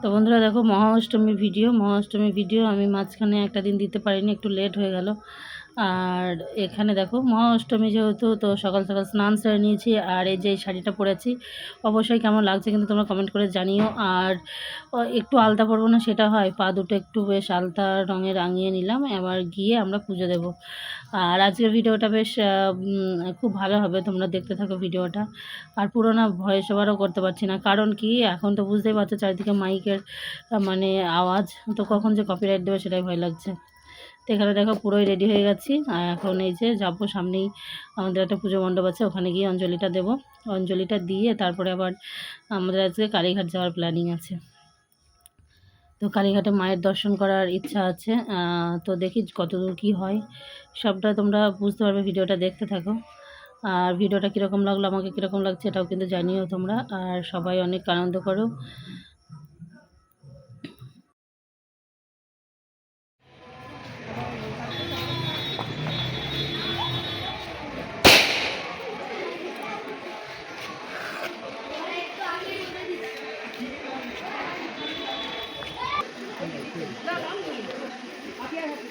তো বন্ধুরা দেখো মহা অষ্টমীর ভিডিও মহা অষ্টমীর ভিডিও আমি মাঝখানে একটা দিন দিতে পারিনি, একটু লেট হয়ে গেল। আর এখানে দেখো মহা অষ্টমী যেহেতু, তো সকাল সকাল স্নান সেরে নিয়েছি আর এই যে শাড়িটা পরেছি অবশ্যই কেমন লাগছে কিন্তু তোমরা কমেন্ট করে জানিও। আর একটু আলতা পরবো না সেটা হয়, পা দুটো একটু বেশ আলতা রঙে রাঙিয়ে নিলাম, এবার গিয়ে আমরা পুজো দেব। আর আজকের ভিডিওটা বেশ খুব ভালো হবে, তোমরা দেখতে থাকো ভিডিওটা। আর পুরোনো ভয়েস ওভারও করতে পারছি না, কারণ কি, এখন তো বুঝতেই পারছ চারিদিকে মাইকের মানে আওয়াজ, তো কখন যে কপিরাইট দেবে সেটাই ভয় লাগছে। তো এখানে দেখো পুরোই রেডি হয়ে গেছি। আর এখন এই যে যাব সামনেই আমাদের একটা পুজো মণ্ডপ আছে, ওখানে গিয়ে অঞ্জলিটা দেবো। অঞ্জলিটা দিয়ে তারপরে আবার আমাদের আজকে কালীঘাট যাওয়ার প্ল্যানিং আছে। তো কালীঘাটে মায়ের দর্শন করার ইচ্ছা আছে। তো দেখি কতদূর কী হয়। সবটা তোমরা বুঝতে পারবে, ভিডিওটা দেখতে থাকো। আর ভিডিওটা কীরকম লাগল, আমাকে কীরকম লাগছে এটাও কিন্তু জানিও তোমরা। আর সবাই অনেক আনন্দ করো।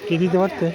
কি দিতে পারতে?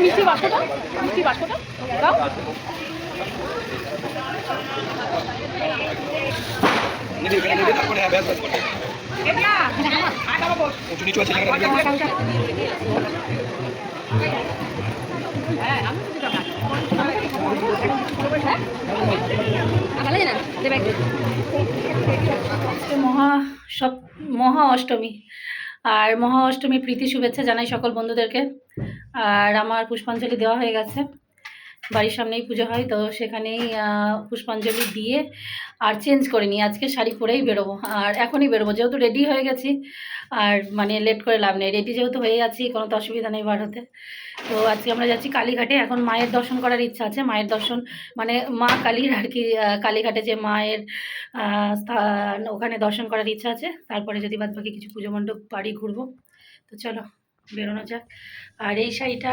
মিষ্টি বাক্সটা মিষ্টি বাক্সটা দাও মহা সব মহা অষ্টমী। আর মহা অষ্টমী প্রীতি শুভেচ্ছা জানাই সকল বন্ধুদেরকে। আর আমার পুষ্পাঞ্জলি দেওয়া হয়ে গেছে। বাড়ির সামনেই পুজো হয়, তো সেখানেই পুষ্পাঞ্জলি দিয়ে আর চেঞ্জ করে নিই। আজকে শাড়ি পরেই বেরোবো, আর এখনই বেরোবো। যেহেতু রেডি হয়ে গেছি, আর মানে লেট করে লাভ নেই। রেডি যেহেতু হয়ে আছি, কোনো তো অসুবিধা নেই বার হতে তো আজকে আমরা যাচ্ছি কালীঘাটে। এখন মায়ের দর্শন করার ইচ্ছা আছে। মায়ের দর্শন মানে মা কালীর আর কি কালীঘাটে যে মায়ের স্থান, ওখানে দর্শন করার ইচ্ছা আছে। তারপরে যদি বাদ বাকি কিছু পুজো মণ্ডপ বাড়ি ঘুরবো, তো চলো। বেরোনো যাক। আর এই শাড়িটা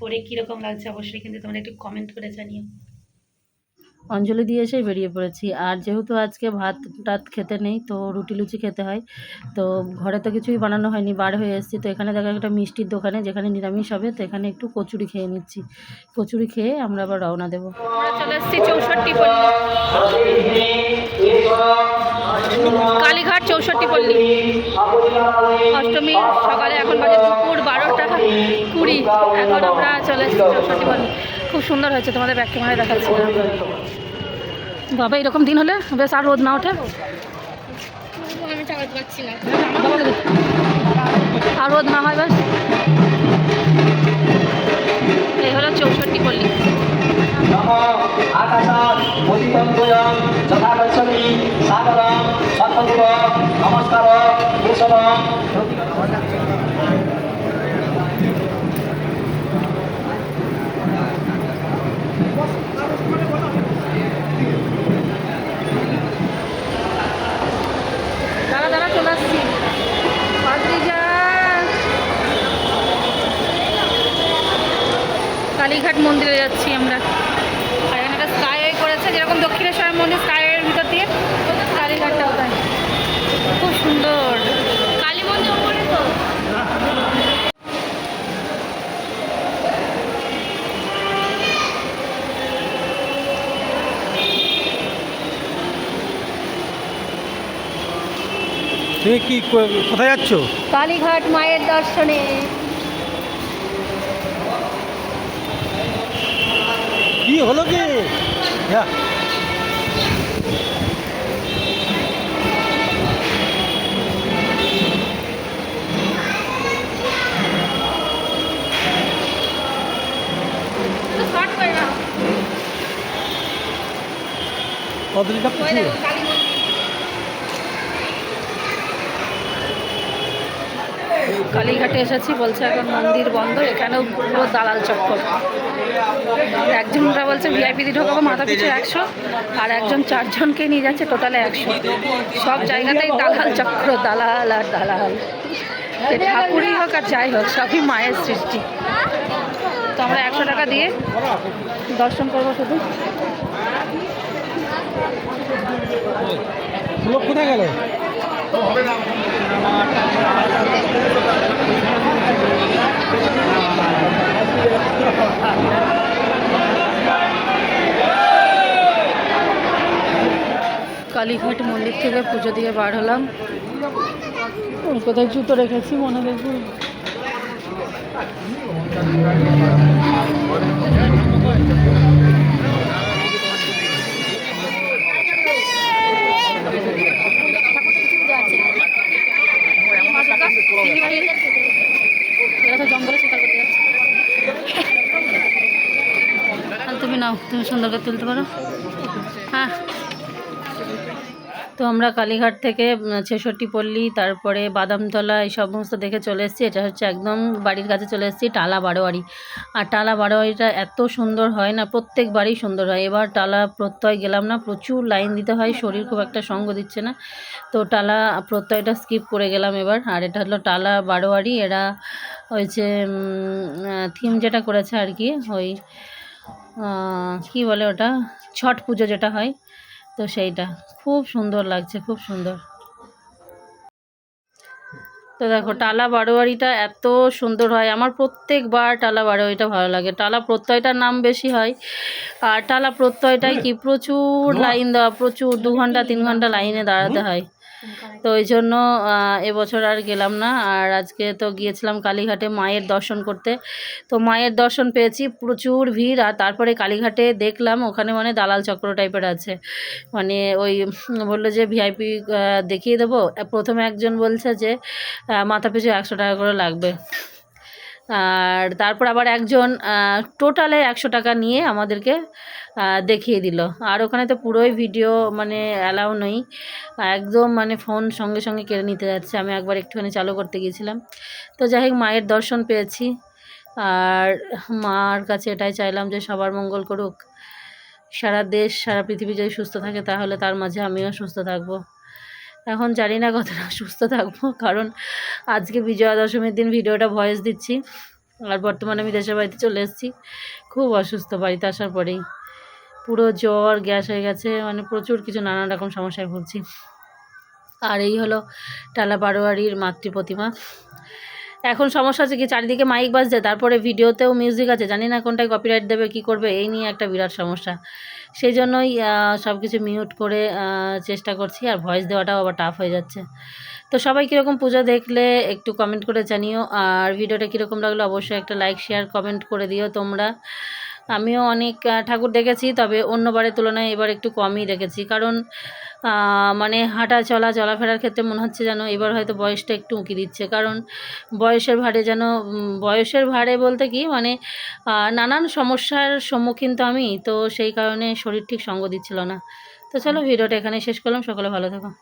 পরে কীরকম লাগছে অবশ্যই কিন্তু তোমরা একটু কমেন্ট করে জানিও। অঞ্জলি দিয়ে এসেই বেরিয়ে পড়েছি। আর যেহেতু আজকে ভাত টাত খেতে নেই তো রুটি লুচি খেতে হয় তো ঘরে তো কিছুই বানানো হয়নি বার হয়ে এসেছি। তো এখানে দেখা একটা মিষ্টির দোকানে যেখানে নিরামিষ হবে তো এখানে একটু কচুরি খেয়ে নিচ্ছি। কচুরি খেয়ে আমরা আবার রওনা দেবো। চলে এসেছি চৌষট্টি কালীঘাট চৌষট্টি পল্লী। অষ্টমী সকালে এখন বাজে দুপুর বারোটা কুড়ি। এখন আমরা চলে এসেছি চৌষট্টি পল্লী। খুব সুন্দর হয়েছে, তোমাদের ব্যাক ক্যামেরায় দেখাচ্ছি বাবা, এরকম দিন হলে বেশ আর রোদ না ওঠে? আর রোদ না হয় বেশ? এই হলো চৌষট্টি পল্লী আকাশাৎ মদিতম দ্বয়ং যথা গচ্ছতি সাগরং সত্যদেব নমস্কার কেশবং দাঁড়া দাঁড়া চলে আসছি ভাদ্রিজা। কালীঘাট মন্দিরে যাচ্ছি আমরা আর এখানে একটা স্কাইওয়ে করেছে যেরকম দক্ষিণেশ্বর মন্দির স্কাইওয়ের ভিতর দিয়ে কালীঘাটটাও তাই খুব সুন্দর কালী মন্দির ওপরে তো তুমি কি কোথায় যাচ্ছ? কালীঘাট মায়ের দর্শনে। কি হলো কি? শর্ট কত লিটার ওই দেখো কালী মন্দির কালীঘাটে এসেছি, বলছে এখন মন্দির বন্ধ, এখানেও পুরো দালাল চক্কর। একজনরা বলছে ভিআইপি দিয়ে ঢোকাবো, মাথা পিছু একশো, আর একজন চারজনকে নিয়ে যাচ্ছে টোটালে একশো। সব জায়গাতেই দালাল চক্র, দালাল আর দালাল। ঠাকুরই হোক আর যাই হোক, সবই মায়ের সৃষ্টি। তো আমরা একশো টাকা দিয়ে দর্শন করব শুধু। কোথায় গেল? কালীঘাট মন্দির থেকে পুজো দিয়ে বার হলাম। কোথায় জুতো রেখেছি মনে দেখব এরা তো জঙ্গলে শিকার করতে যাচ্ছে আর তুমি নাও তুমি সুন্দর করে তুলতে পারো? হ্যাঁ। তো আমরা কালীঘাট থেকে ছেষট্টি পল্লী, তারপরে বাদামতলা, এই সমস্ত দেখে চলে এসেছি। এটা হচ্ছে একদম বাড়ির কাছে চলে এসেছি, টালা বারোয়ারি। আর টালা বারোয়ারিটা এত সুন্দর হয় না প্রত্যেক বাড়ি সুন্দর হয়। এবার টালা প্রত্যয় গেলাম না, প্রচুর লাইন দিতে হয়, শরীর খুব একটা সঙ্গ দিচ্ছে না। তো টালা প্রত্যয়টা স্কিপ করে গেলাম এবার। আর এটা হলো টালা বারোয়ারি, এরা হয়েছে থিম যেটা করেছে আর কি, ওই কি বলে ওটা? ছট পুজো যেটা হয় তো সেইটা। খুব সুন্দর লাগছে খুব সুন্দর। তো দেখো টালা বারোয়ারিটা এত সুন্দর হয়। আমার প্রত্যেকবার টালা বারোয়ারিটা ভালো লাগে। টালা প্রত্যয়টার নাম বেশি হয়। আর টালা প্রত্যয়টাই কি? প্রচুর লাইন দেওয়া প্রচুর দু ঘণ্টা তিন ঘণ্টা লাইনে দাঁড়াতে হয়। তো ওই জন্য এবছর আর গেলাম না। আর আজকে তো গিয়েছিলাম কালীঘাটে মায়ের দর্শন করতে। তো মায়ের দর্শন পেয়েছি, প্রচুর ভিড়। আর তারপরে কালীঘাটে দেখলাম, ওখানে মানে দালাল চক্র টাইপের আছে। মানে ওই বলল যে ভিআইপি দেখিয়ে দেবো। প্রথমে একজন বলছে যে মাথা পিছু একশো টাকা করে লাগবে। আর তারপর আবার একজন টোটালে একশো টাকা নিয়ে আমাদেরকে দেখিয়ে দিল। আর ওখানে তো পুরোই ভিডিও মানে অ্যালাউ নেই। একদম মানে ফোন সঙ্গে সঙ্গে কেড়ে নিতে যাচ্ছে। আমি একবার একটুখানি চালু করতে গিয়েছিলাম। তো যাই হোক, মায়ের দর্শন পেয়েছি। আর মার কাছে এটাই চাইলাম যে সবার মঙ্গল করুক। সারা দেশ, সারা পৃথিবী যদি সুস্থ থাকে, তাহলে তার মাঝে আমিও সুস্থ থাকব। এখন জানি না কতটা সুস্থ থাকব, কারণ আজকে বিজয়া দশমীর দিন ভিডিওটা ভয়েস দিচ্ছি, আর বর্তমানে আমি দেশের বাড়িতে চলে এসেছি, খুব অসুস্থ বাড়িতে আসার পরেই। পুরো জ্বর, গ্যাস হয়ে গেছে মানে প্রচুর কিছু নানান রকম সমস্যায় ভুগছি। আর এই হলো টালা বারোয়ারির মাতৃ প্রতিমা এখন সমস্যা হচ্ছে কি, চারিদিকে মাইক বাজছে, তারপরে ভিডিওতেও মিউজিক আছে, জানি না কোনটায় কপিরাইট দেবে, কি করবে, এই নিয়ে একটা বিরাট সমস্যা। সেই জন্যই সব কিছু মিউট করে চেষ্টা করছি, আর ভয়েস দেওয়াটাও আবার টাফ হয়ে যাচ্ছে। তো সবাই কীরকম পুজো দেখলে, একটু কমেন্ট করে জানিও, আর ভিডিওটা কীরকম লাগল, অবশ্যই একটা লাইক শেয়ার কমেন্ট করে দিও তোমরা। আমিও অনেক ঠাকুর দেখেছি, তবে অন্যবারের তুলনায় এবার একটু কমই দেখেছি, কারণ মানে হাঁটা চলা চলাফেরার ক্ষেত্রে মনে হচ্ছে যেন এবার হয়তো বয়সটা একটু উঁকি দিচ্ছে। কারণ বয়সের ভারে যেন বয়সের ভারে বলতে কি মানে নানান সমস্যার সম্মুখীন তো আমি তো সেই কারণে শরীর ঠিক সঙ্গ দিচ্ছিল না। তো চলো ভিডিওটা এখানে শেষ করলাম। সকলে ভালো থাকো।